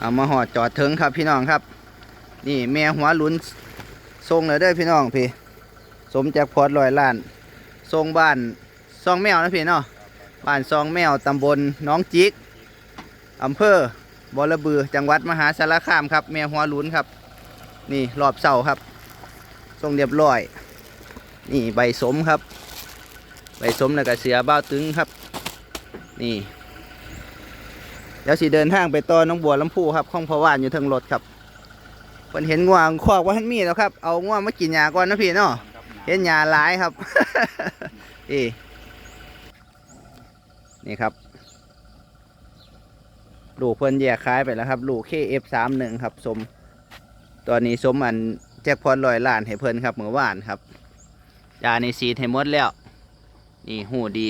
เอามาหอดจอดถึงครับพี่น้องครับ นี่แม่หัวหลุนทรงเลยเด้อพี่น้องพี่ สมจากพอดลอยล้านทรงบ้านซองแมวนะพี่เนาะบ้านซองแมวตำบลน้องจิกอำเภอบอระบือจังหวัดมหาสารคามครับ แม่หัวหลุนครับ นี่รอบเสาครับทรงเรียบร้อย นี่ใบสมครับ ใบสมแล้วก็เสือบ้าตึงครับ นี่ เดี๋ยวสิเดินทางไปต่อน้องบัวลำพูครับข้องพอว่านอยู่ทางรถครับเพิ่นเห็นง่วงคอกว่าท่านมีแล้วครับ เอาง่วงมากินยาก่อนนะพี่เนาะเห็นยาหลายครับนี่นี่ครับ ลูกเพิ่นแยกขายไปแล้วครับ ลูก KF31 ครับ สม ตอนนี้สมอันแจ็คพอตลอยล้านให้เพิ่นครับเมื่อวานครับยาในสีดให้หมดแล้ว นี่หูดี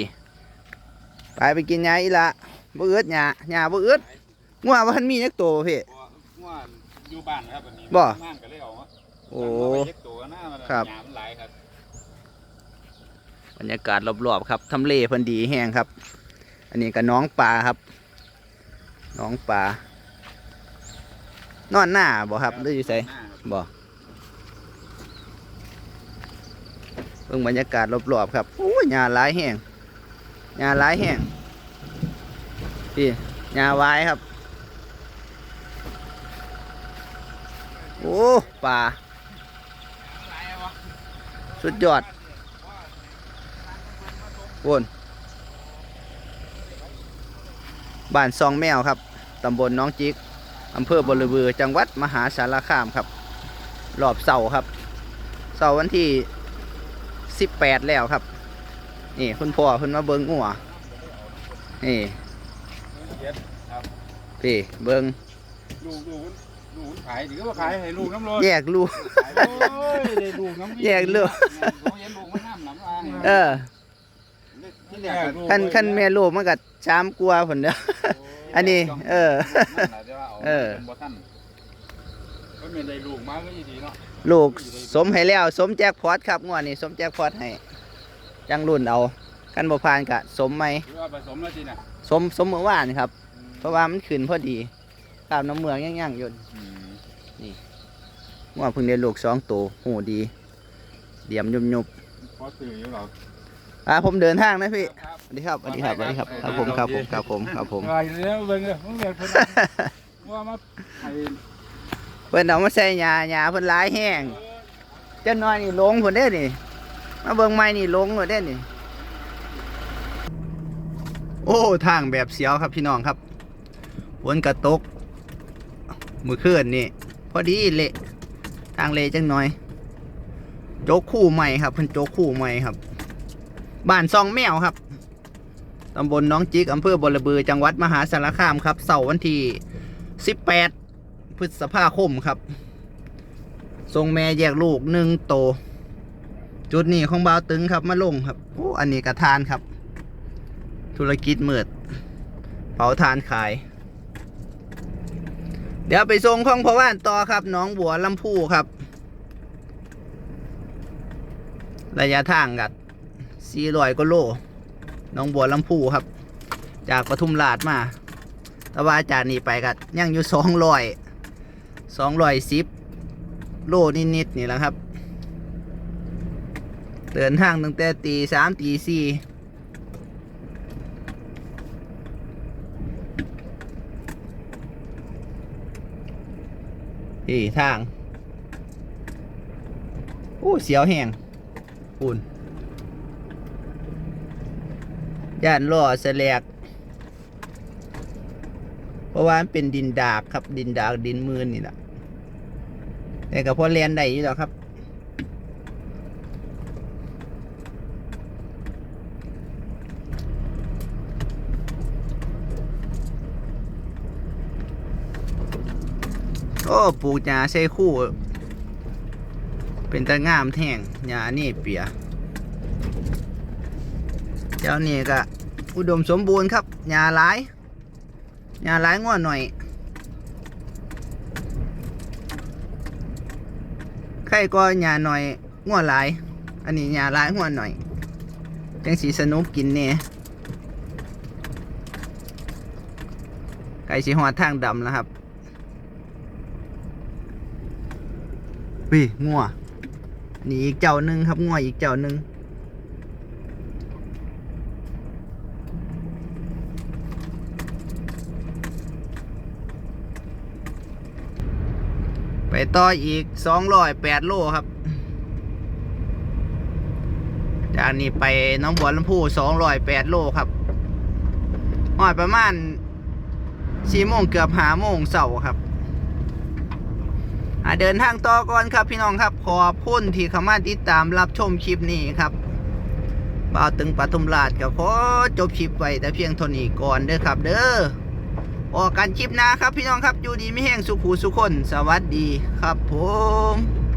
ไปไปกินยาอีละ บ่อึดยายาบ่อึดง่วงว่าท่านมีนักตัวบ่พี่ว่าอยู่บ้านครับอันนี้บ่บ้านก็เลยเอามาโอ้สั่งมาไว้เล็กตัวหน้ามันครับหยามหลายครับบรรยากาศรอบๆครับทำเลเพิ่นดีแห้งครับ อันนี้ก็น้องปลาครับ น้องปลานอนหน้าบ่ครับหรืออยู่ไสหน้าครับบ่เบิ่งบรรยากาศรอบๆครับโอ้ยหญ้าหลายแห้งหญ้าหลายแห้ง พี่หญ้าวายครับ โอ้ปลาสุดยอดวนบ้านซองแมวครับ ตำบลน้องจิก อำเภอบรบือ จังหวัดมหาสารคามครับ รอบเสาครับ เสาวันที่ 18 แล้วครับ นี่คุณพ่อเพิ่นมาเบิงงัวนี่ เย็ดครับพี่เบิงลูกลูกลูกขายหรือว่าขายให้ลูกน้ำร้อนแยกลูกโอ้ยได้ลูกน้ำแยกลูกเขาเห็นลูกมันน้ำน้ำลายเออที่แรกลูกคันคันแม่ลูกมันก็ชามกลัวผนเด้อ อันนี้ เออ เออเป็นบ่ทันก็เป็นได้ลูกมาก็ดีเนาะลูกสมให้แล้ว สมแจ็คพอตครับงวดนี้สมแจ็คพอตให้จังรุ่นเอา กันบ่ผ่านกะสมไหมหรือว่าผสมแล้วสิน่ะสมสมเมื่อวานครับ เพราะว่ามันขึ้นพอดีตามน้ำเมืองย่างๆอยู่อืมงวดเพิ่งได้ลูกสองตัวหูดีเดี่ยมยุบยุบพอซื้ออยู่หรอๆอ่าผมเดินทางนะพี่ครับ สวัสดีครับสวัสดีครับสวัสดีครับครับผมครับผมครับผมครับผมไปแล้วเบิ่งเลยผมเรียนเพิ่นว่ามาให้เพิ่นเอามาใส่ยาหญ้าเพิ่นหลายแห้งเจ้าน้อยนี่ลงเพิ่นเด้อนี่มาเบิ่งไม้นี่ลงเพิ่นเด้อนี่ โอ้ทางแบบเสียวครับพี่น้องครับฝนกระตก มือเคลื่อนนี่พอดีเละทางเละจังหน่อย โจกคู่ใหม่ครับเพิ่นโจกคู่ใหม่ครับ บ้านซองแมวครับตำบลน้องจิกอำเภอบรบือจังหวัดมหาสารคามครับเสาร์วันที่ 18 พฤษภาคมครับทรงแม่แยกลูกหนึ่งโต จุดนี้ของบ่าวตึงครับมาลงครับโอ้อันนี้กระทานครับ ธุรกิจมืดเผาทานขาย เดี๋ยวไปส่งของพ่อว่านต่อครับน้องบัวลำพูครับ ระยะทางกัด400กว่าโลน้องบัวลำพูครับ จากปทุมราชมาแต่ว่าจากนี้ไปกัดยังอยู่200 210โลนิดๆนี่แหละครับเดินทางตั้งแต่ตีสามตีสี่ นี่ทางโอ้เสียวแห้งปุ่นย่านล่อแสลกเพราะว่ามันเป็นดินดากครับดินดากดินมืนนี่แหละแต่กับพอเรียนได้อยู่แล้วครับ โอ้ปลูกหญ้าใส่คู่ เป็นตะงามแท่งหญ้านี่เปียเจ้านี่ก็อุดมสมบูรณ์ครับหญ้าหลายหญ้าหลายง่วหน่อยใครก็หญ้าหน่อยง่วหลาย อันนี้หญ้าหลายง่วหน่อยจังสีสนุกกินเนี่ยไก่สีหอดทางดำแล้วครับ ปีงัวนี่อีกเจ้าหนึ่งครับงัวอีกเจ้าหนึ่งไปต่ออีกสองร้อยแปดโลครับ จากนี้ไปน้องบัวลำพูสองร้อยแปดโลครับหอดประมาณสี่โมงเกือบหาโมงเสาร์ครับ เดินทางต่อก่อนครับพี่น้องครับ ขอบคุณที่เข้ามาติดตามรับชมคลิปนี้ครับบ่าวตึงปทุมราชก็ขอจบคลิปไว้แต่เพียงเท่านี้ก่อนเด้อครับ เด้อออกกันคลิปหน้าครับพี่น้องครับอยู่ดีไม่แห้งสุขูสุขคน สวัสดีครับผม